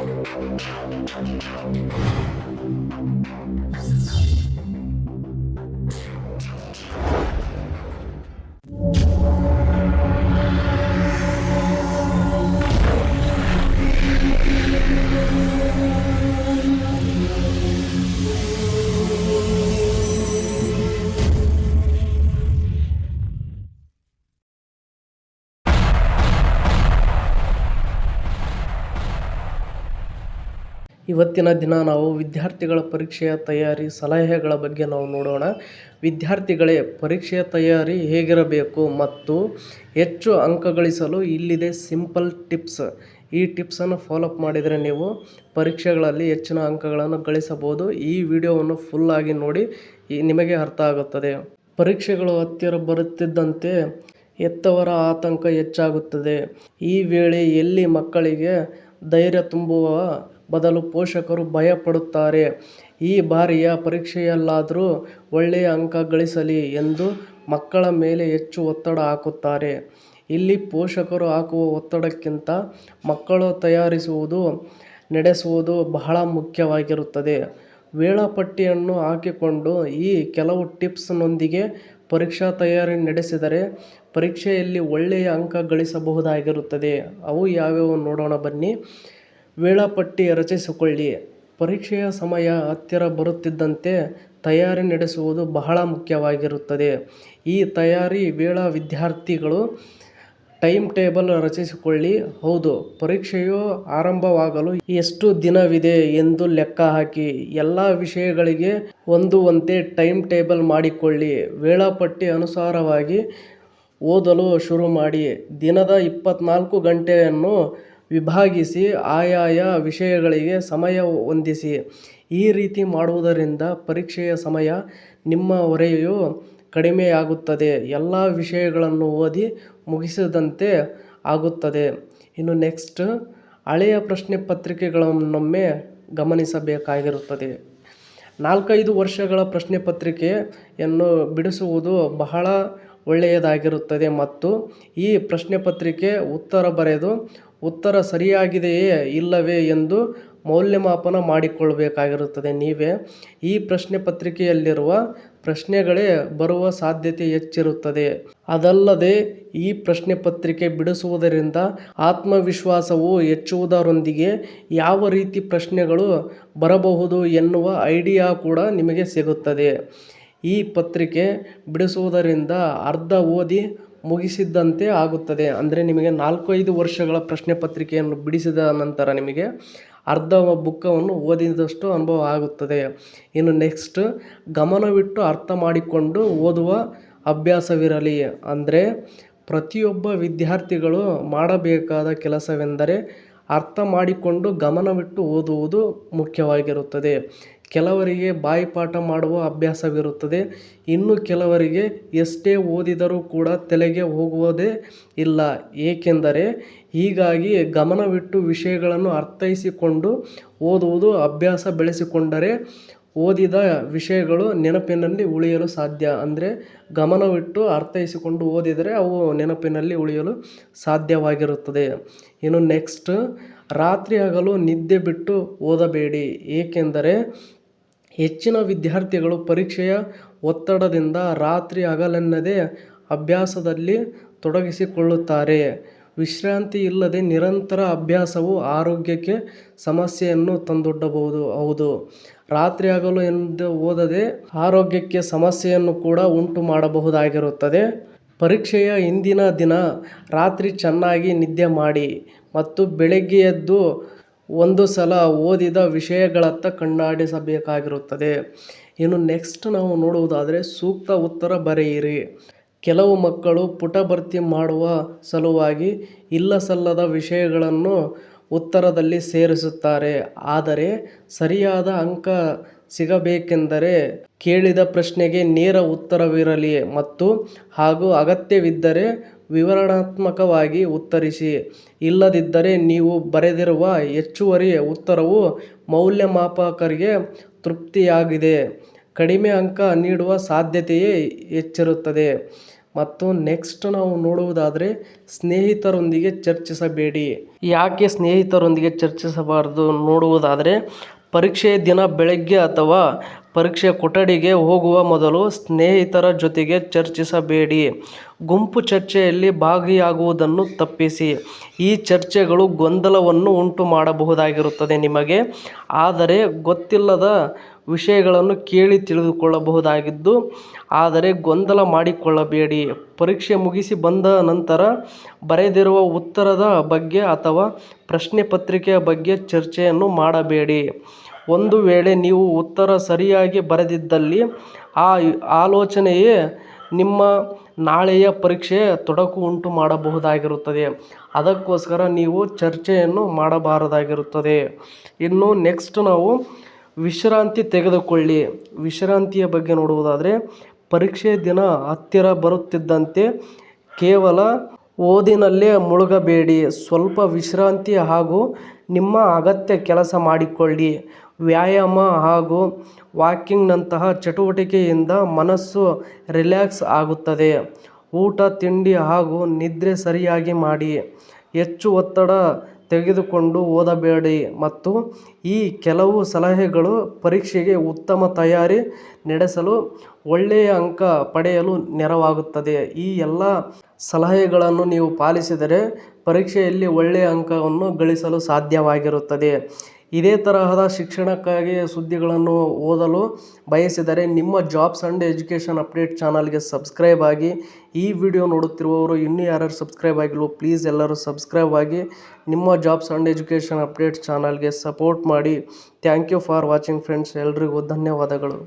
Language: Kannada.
Thank you. ಇವತ್ತಿನ ದಿನ ನಾವು ವಿದ್ಯಾರ್ಥಿಗಳ ಪರೀಕ್ಷೆಯ ತಯಾರಿ ಸಲಹೆಗಳ ಬಗ್ಗೆ ನಾವು ನೋಡೋಣ. ವಿದ್ಯಾರ್ಥಿಗಳೇ, ಪರೀಕ್ಷೆಯ ತಯಾರಿ ಹೇಗಿರಬೇಕು ಮತ್ತು ಹೆಚ್ಚು ಅಂಕ ಗಳಿಸಲು ಇಲ್ಲಿದೆ ಸಿಂಪಲ್ ಟಿಪ್ಸ್. ಈ ಟಿಪ್ಸನ್ನು ಫಾಲೋಅಪ್ ಮಾಡಿದರೆ ನೀವು ಪರೀಕ್ಷೆಗಳಲ್ಲಿ ಹೆಚ್ಚಿನ ಅಂಕಗಳನ್ನು ಗಳಿಸಬಹುದು. ಈ ವಿಡಿಯೋವನ್ನು ಫುಲ್ಲಾಗಿ ನೋಡಿ, ಈ ನಿಮಗೆ ಅರ್ಥ ಆಗುತ್ತದೆ. ಪರೀಕ್ಷೆಗಳು ಹತ್ತಿರ ಬರುತ್ತಿದ್ದಂತೆ ಹೆತ್ತವರ ಆತಂಕ ಹೆಚ್ಚಾಗುತ್ತದೆ. ಈ ವೇಳೆ ಎಲ್ಲಿ ಮಕ್ಕಳಿಗೆ ಧೈರ್ಯ ತುಂಬುವ ಬದಲು ಪೋಷಕರು ಭಯಪಡುತ್ತಾರೆ. ಈ ಬಾರಿಯ ಪರೀಕ್ಷೆಯಲ್ಲಾದರೂ ಒಳ್ಳೆಯ ಅಂಕ ಗಳಿಸಲಿ ಎಂದು ಮಕ್ಕಳ ಮೇಲೆ ಹೆಚ್ಚು ಒತ್ತಡ ಹಾಕುತ್ತಾರೆ. ಇಲ್ಲಿ ಪೋಷಕರು ಹಾಕುವ ಒತ್ತಡಕ್ಕಿಂತ ಮಕ್ಕಳು ತಯಾರಿಸುವುದು, ನಡೆಸುವುದು ಬಹಳ ಮುಖ್ಯವಾಗಿರುತ್ತದೆ. ವೇಳಾಪಟ್ಟಿಯನ್ನು ಹಾಕಿಕೊಂಡು ಈ ಕೆಲವು ಟಿಪ್ಸ್ನೊಂದಿಗೆ ಪರೀಕ್ಷಾ ತಯಾರಿ ನಡೆಸಿದರೆ ಪರೀಕ್ಷೆಯಲ್ಲಿ ಒಳ್ಳೆಯ ಅಂಕ ಗಳಿಸಬಹುದಾಗಿರುತ್ತದೆ. ಅವು ಯಾವ್ಯಾವು ನೋಡೋಣ ಬನ್ನಿ. ವೇಳಾಪಟ್ಟಿ ರಚಿಸಿಕೊಳ್ಳಿ. ಪರೀಕ್ಷೆಯ ಸಮಯ ಹತ್ತಿರ ಬರುತ್ತಿದ್ದಂತೆ ತಯಾರಿ ನಡೆಸುವುದು ಬಹಳ ಮುಖ್ಯವಾಗಿರುತ್ತದೆ. ಈ ತಯಾರಿ ವೇಳಾ ವಿದ್ಯಾರ್ಥಿಗಳು ಟೈಮ್ ಟೇಬಲ್ ರಚಿಸಿಕೊಳ್ಳಿ. ಹೌದು, ಪರೀಕ್ಷೆಯು ಆರಂಭವಾಗಲು ಎಷ್ಟು ದಿನವಿದೆ ಎಂದು ಲೆಕ್ಕ ಹಾಕಿ. ಎಲ್ಲ ವಿಷಯಗಳಿಗೆ ಹೊಂದುವಂತೆ ಟೈಮ್ ಟೇಬಲ್ ಮಾಡಿಕೊಳ್ಳಿ. ವೇಳಾಪಟ್ಟಿ ಅನುಸಾರವಾಗಿ ಓದಲು ಶುರು ಮಾಡಿ. ದಿನದ ಇಪ್ಪತ್ನಾಲ್ಕು ಗಂಟೆಯನ್ನು ವಿಭಾಗಿಸಿ ಆಯಾಯ ವಿಷಯಗಳಿಗೆ ಸಮಯ ಹೊಂದಿಸಿ. ಈ ರೀತಿ ಮಾಡುವುದರಿಂದ ಪರೀಕ್ಷೆಯ ಸಮಯ ನಿಮ್ಮ ಹೊರೆಯು ಕಡಿಮೆಯಾಗುತ್ತದೆ. ಎಲ್ಲ ವಿಷಯಗಳನ್ನು ಓದಿ ಮುಗಿಸಿದಂತೆ ಆಗುತ್ತದೆ. ಇನ್ನು ನೆಕ್ಸ್ಟ್ ಹಳೆಯ ಪ್ರಶ್ನೆ ಪತ್ರಿಕೆಗಳನ್ನೊಮ್ಮೆ ಗಮನಿಸಬೇಕಾಗಿರುತ್ತದೆ. ನಾಲ್ಕೈದು ವರ್ಷಗಳ ಪ್ರಶ್ನೆ ಪತ್ರಿಕೆಯನ್ನು ಬಿಡಿಸುವುದು ಬಹಳ ಒಳ್ಳೆಯದಾಗಿರುತ್ತದೆ ಮತ್ತು ಈ ಪ್ರಶ್ನೆ ಪತ್ರಿಕೆ ಉತ್ತರ ಬರೆದು, ಉತ್ತರ ಸರಿಯಾಗಿದೆಯೇ ಇಲ್ಲವೇ ಎಂದು ಮೌಲ್ಯಮಾಪನ ಮಾಡಿಕೊಳ್ಳಬೇಕಾಗಿರುತ್ತದೆ ನೀವೇ ಈ ಪ್ರಶ್ನೆ ಪತ್ರಿಕೆಯಲ್ಲಿರುವ ಪ್ರಶ್ನೆಗಳೇ ಬರುವ ಸಾಧ್ಯತೆ ಹೆಚ್ಚಿರುತ್ತದೆ. ಅದಲ್ಲದೆ ಈ ಪ್ರಶ್ನೆ ಪತ್ರಿಕೆ ಬಿಡಿಸುವುದರಿಂದ ಆತ್ಮವಿಶ್ವಾಸವು ಹೆಚ್ಚುವುದರೊಂದಿಗೆ ಯಾವ ರೀತಿ ಪ್ರಶ್ನೆಗಳು ಬರಬಹುದು ಎನ್ನುವ ಐಡಿಯಾ ಕೂಡ ನಿಮಗೆ ಸಿಗುತ್ತದೆ. ಈ ಪತ್ರಿಕೆ ಬಿಡಿಸುವುದರಿಂದ ಅರ್ಧ ಓದಿ ಮುಗಿಸಿದಂತೆ ಆಗುತ್ತದೆ. ಅಂದರೆ ನಿಮಗೆ ನಾಲ್ಕು ಐದು ವರ್ಷಗಳ ಪ್ರಶ್ನೆ ಪತ್ರಿಕೆಯನ್ನು ಬಿಡಿಸಿದ ನಂತರ ನಿಮಗೆ ಅರ್ಧ ಬುಕ್ಕವನ್ನು ಓದಿದಷ್ಟು ಅನುಭವ ಆಗುತ್ತದೆ. ಇನ್ನು ನೆಕ್ಸ್ಟ್ ಗಮನವಿಟ್ಟು ಅರ್ಥ ಮಾಡಿಕೊಂಡು ಓದುವ ಅಭ್ಯಾಸವಿರಲಿ. ಅಂದರೆ ಪ್ರತಿಯೊಬ್ಬ ವಿದ್ಯಾರ್ಥಿಗಳು ಮಾಡಬೇಕಾದ ಕೆಲಸವೆಂದರೆ ಅರ್ಥ ಮಾಡಿಕೊಂಡು ಗಮನವಿಟ್ಟು ಓದುವುದು ಮುಖ್ಯವಾಗಿರುತ್ತದೆ. ಕೆಲವರಿಗೆ ಬಾಯಿಪಾಠ ಮಾಡುವ ಅಭ್ಯಾಸವಿರುತ್ತದೆ. ಇನ್ನು ಕೆಲವರಿಗೆ ಎಷ್ಟೇ ಓದಿದರೂ ಕೂಡ ತಲೆಗೆ ಹೋಗುವುದೇ ಇಲ್ಲ. ಏಕೆಂದರೆ ಹೀಗಾಗಿ ಗಮನವಿಟ್ಟು ವಿಷಯಗಳನ್ನು ಅರ್ಥೈಸಿಕೊಂಡು ಓದುವುದು ಅಭ್ಯಾಸ ಬೆಳೆಸಿಕೊಂಡರೆ ಓದಿದ ವಿಷಯಗಳು ನೆನಪಿನಲ್ಲಿ ಉಳಿಯಲು ಸಾಧ್ಯ. ಅಂದರೆ ಗಮನವಿಟ್ಟು ಅರ್ಥೈಸಿಕೊಂಡು ಓದಿದರೆ ಅವು ನೆನಪಿನಲ್ಲಿ ಉಳಿಯಲು ಸಾಧ್ಯವಾಗಿರುತ್ತದೆ. ಇನ್ನು ನೆಕ್ಸ್ಟ್ ರಾತ್ರಿ ಹಗಲು ನಿದ್ದೆ ಬಿಟ್ಟು ಓದಬೇಡಿ. ಏಕೆಂದರೆ ಹೆಚ್ಚಿನ ವಿದ್ಯಾರ್ಥಿಗಳು ಪರೀಕ್ಷೆಯ ಒತ್ತಡದಿಂದ ರಾತ್ರಿ ಹಗಲೆನ್ನದೆ ಅಭ್ಯಾಸದಲ್ಲಿ ತೊಡಗಿಸಿಕೊಳ್ಳುತ್ತಾರೆ. ವಿಶ್ರಾಂತಿ ಇಲ್ಲದೆ ನಿರಂತರ ಅಭ್ಯಾಸವು ಆರೋಗ್ಯಕ್ಕೆ ಸಮಸ್ಯೆಯನ್ನು ತಂದೊಡ್ಡಬಹುದು. ಹೌದು, ರಾತ್ರಿ ಹಗಲು ಎಂದು ಓದದೆ ಆರೋಗ್ಯಕ್ಕೆ ಸಮಸ್ಯೆಯನ್ನು ಕೂಡ ಉಂಟು ಮಾಡಬಹುದಾಗಿರುತ್ತದೆ. ಪರೀಕ್ಷೆಯ ಹಿಂದಿನ ದಿನ, ರಾತ್ರಿ ಚೆನ್ನಾಗಿ ನಿದ್ದೆ ಮಾಡಿ ಮತ್ತು ಬೆಳಗ್ಗೆ ಎದ್ದು ಒಂದು ಸಲ ಓದಿದ ವಿಷಯಗಳತ್ತ ಕಣ್ಣಾಡಿಸಬೇಕಾಗಿರುತ್ತದೆ. ಇನ್ನು ನೆಕ್ಸ್ಟ್ ನಾವು ನೋಡುವುದಾದರೆ ಸೂಕ್ತ ಉತ್ತರ ಬರೆಯಿರಿ. ಕೆಲವು ಮಕ್ಕಳು ಪುಟ ಭರ್ತಿ ಮಾಡುವ ಸಲುವಾಗಿ ಇಲ್ಲಸಲ್ಲದ ವಿಷಯಗಳನ್ನು ಉತ್ತರದಲ್ಲಿ ಸೇರಿಸುತ್ತಾರೆ. ಆದರೆ ಸರಿಯಾದ ಅಂಕ ಸಿಗಬೇಕೆಂದರೆ ಕೇಳಿದ ಪ್ರಶ್ನೆಗೆ ನೇರ ಉತ್ತರವಿರಲಿ ಮತ್ತು ಹಾಗೂ ಅಗತ್ಯವಿದ್ದರೆ ವಿವರಣಾತ್ಮಕವಾಗಿ ಉತ್ತರಿಸಿ. ಇಲ್ಲದಿದ್ದರೆ ನೀವು ಬರೆದಿರುವ ಹೆಚ್ಚುವರಿ ಉತ್ತರವು ಮೌಲ್ಯಮಾಪಕರಿಗೆ ತೃಪ್ತಿಯಾಗಿದೆ. ಕಡಿಮೆ ಅಂಕ ನೀಡುವ ಸಾಧ್ಯತೆಯೇ ಹೆಚ್ಚಿರುತ್ತದೆ. ಮತ್ತು ನೆಕ್ಸ್ಟ್ ನಾವು ನೋಡುವುದಾದರೆ ಸ್ನೇಹಿತರೊಂದಿಗೆ ಚರ್ಚಿಸಬೇಡಿ. ಯಾಕೆ ಸ್ನೇಹಿತರೊಂದಿಗೆ ಚರ್ಚಿಸಬಾರದು? ನೋಡುವುದಾದರೆ ಪರೀಕ್ಷೆಯ ದಿನ, ಬೆಳಗ್ಗೆ ಅಥವಾ ಪರೀಕ್ಷೆಯ ಕೊಠಡಿಗೆ ಹೋಗುವ ಮೊದಲು ಸ್ನೇಹಿತರ ಜೊತೆಗೆ ಚರ್ಚಿಸಬೇಡಿ. ಗುಂಪು ಚರ್ಚೆಯಲ್ಲಿ ಭಾಗಿಯಾಗುವುದನ್ನು ತಪ್ಪಿಸಿ. ಈ ಚರ್ಚೆಗಳು ಗೊಂದಲವನ್ನು ಉಂಟು ಮಾಡಬಹುದಾಗಿರುತ್ತದೆ ನಿಮಗೆ. ಆದರೆ ಗೊತ್ತಿಲ್ಲದ ವಿಷಯಗಳನ್ನು ಕೇಳಿ ತಿಳಿದುಕೊಳ್ಳಬಹುದಾಗಿದ್ದು, ಆದರೆ ಗೊಂದಲ ಮಾಡಿಕೊಳ್ಳಬೇಡಿ. ಪರೀಕ್ಷೆ ಮುಗಿಸಿ ಬಂದ ನಂತರ ಬರೆದಿರುವ ಉತ್ತರದ ಬಗ್ಗೆ ಅಥವಾ ಪ್ರಶ್ನೆ ಪತ್ರಿಕೆಯ ಬಗ್ಗೆ ಚರ್ಚೆಯನ್ನು ಮಾಡಬೇಡಿ. ಒಂದು ವೇಳೆ ನೀವು ಉತ್ತರ ಸರಿಯಾಗಿ ಬರೆದಿದ್ದಲ್ಲಿ ಆ ಆಲೋಚನೆಯೇ ನಿಮ್ಮ ನಾಳೆಯ ಪರೀಕ್ಷೆ ತೊಡಕು ಉಂಟು ಮಾಡಬಹುದಾಗಿರುತ್ತದೆ. ಅದಕ್ಕೋಸ್ಕರ ನೀವು ಚರ್ಚೆಯನ್ನು ಮಾಡಬಾರದಾಗಿರುತ್ತದೆ. ಇನ್ನು ನೆಕ್ಸ್ಟ್ ನಾವು ವಿಶ್ರಾಂತಿ ತೆಗೆದುಕೊಳ್ಳಿ. ವಿಶ್ರಾಂತಿಯ ಬಗ್ಗೆ ನೋಡುವುದಾದರೆ, ಪರೀಕ್ಷೆ ದಿನ ಹತ್ತಿರ ಬರುತ್ತಿದ್ದಂತೆ ಕೇವಲ ಓದಿನಲ್ಲೇ ಮುಳುಗಬೇಡಿ. ಸ್ವಲ್ಪ ವಿಶ್ರಾಂತಿ ಹಾಗೂ ನಿಮ್ಮ ಅಗತ್ಯ ಕೆಲಸ ಮಾಡಿಕೊಳ್ಳಿ. ವ್ಯಾಯಾಮ ಹಾಗೂ ವಾಕಿಂಗ್ನಂತಹ ಚಟುವಟಿಕೆಯಿಂದ ಮನಸ್ಸು ರಿಲ್ಯಾಕ್ಸ್ ಆಗುತ್ತದೆ. ಊಟ, ತಿಂಡಿ ಹಾಗೂ ನಿದ್ರೆ ಸರಿಯಾಗಿ ಮಾಡಿ. ಹೆಚ್ಚು ಒತ್ತಡ ತೆಗೆದುಕೊಂಡು ಓದಬೇಡಿ ಮತ್ತು ಈ ಕೆಲವು ಸಲಹೆಗಳು ಪರೀಕ್ಷೆಗೆ ಉತ್ತಮ ತಯಾರಿ ನಡೆಸಲು ಒಳ್ಳೆಯ ಅಂಕ ಪಡೆಯಲು ನೆರವಾಗುತ್ತದೆ. ಈ ಎಲ್ಲ ಸಲಹೆಗಳನ್ನು ನೀವು ಪಾಲಿಸಿದರೆ ಪರೀಕ್ಷೆಯಲ್ಲಿ ಒಳ್ಳೆಯ ಅಂಕವನ್ನು ಗಳಿಸಲು ಸಾಧ್ಯವಾಗಿರುತ್ತದೆ. ಇದೇ ತರಹದ ಶಿಕ್ಷಣಕ್ಕಾಗಿ ಸುದ್ದಿಗಳನ್ನು ಓದಲು ಬಯಸಿದರೆ ನಿಮ್ಮ ಜಾಬ್ಸ್ ಆ್ಯಂಡ್ ಎಜುಕೇಷನ್ ಅಪ್ಡೇಟ್ ಚಾನಲ್ಗೆ ಸಬ್ಸ್ಕ್ರೈಬ್ ಆಗಿ. ಈ ವಿಡಿಯೋ ನೋಡುತ್ತಿರುವವರು ಇನ್ನೂ ಯಾರ್ಯಾರು ಸಬ್ಸ್ಕ್ರೈಬ್ ಆಗಿಲ್ವೋ ಪ್ಲೀಸ್ ಎಲ್ಲರೂ ಸಬ್ಸ್ಕ್ರೈಬ್ ಆಗಿ ನಿಮ್ಮ ಜಾಬ್ಸ್ ಆ್ಯಂಡ್ ಎಜುಕೇಷನ್ ಅಪ್ಡೇಟ್ ಚಾನಲ್ಗೆ ಸಪೋರ್ಟ್ ಮಾಡಿ. Thank you for watching friends, ಎಲ್ರಿಗೂ ಧನ್ಯವಾದಗಳು.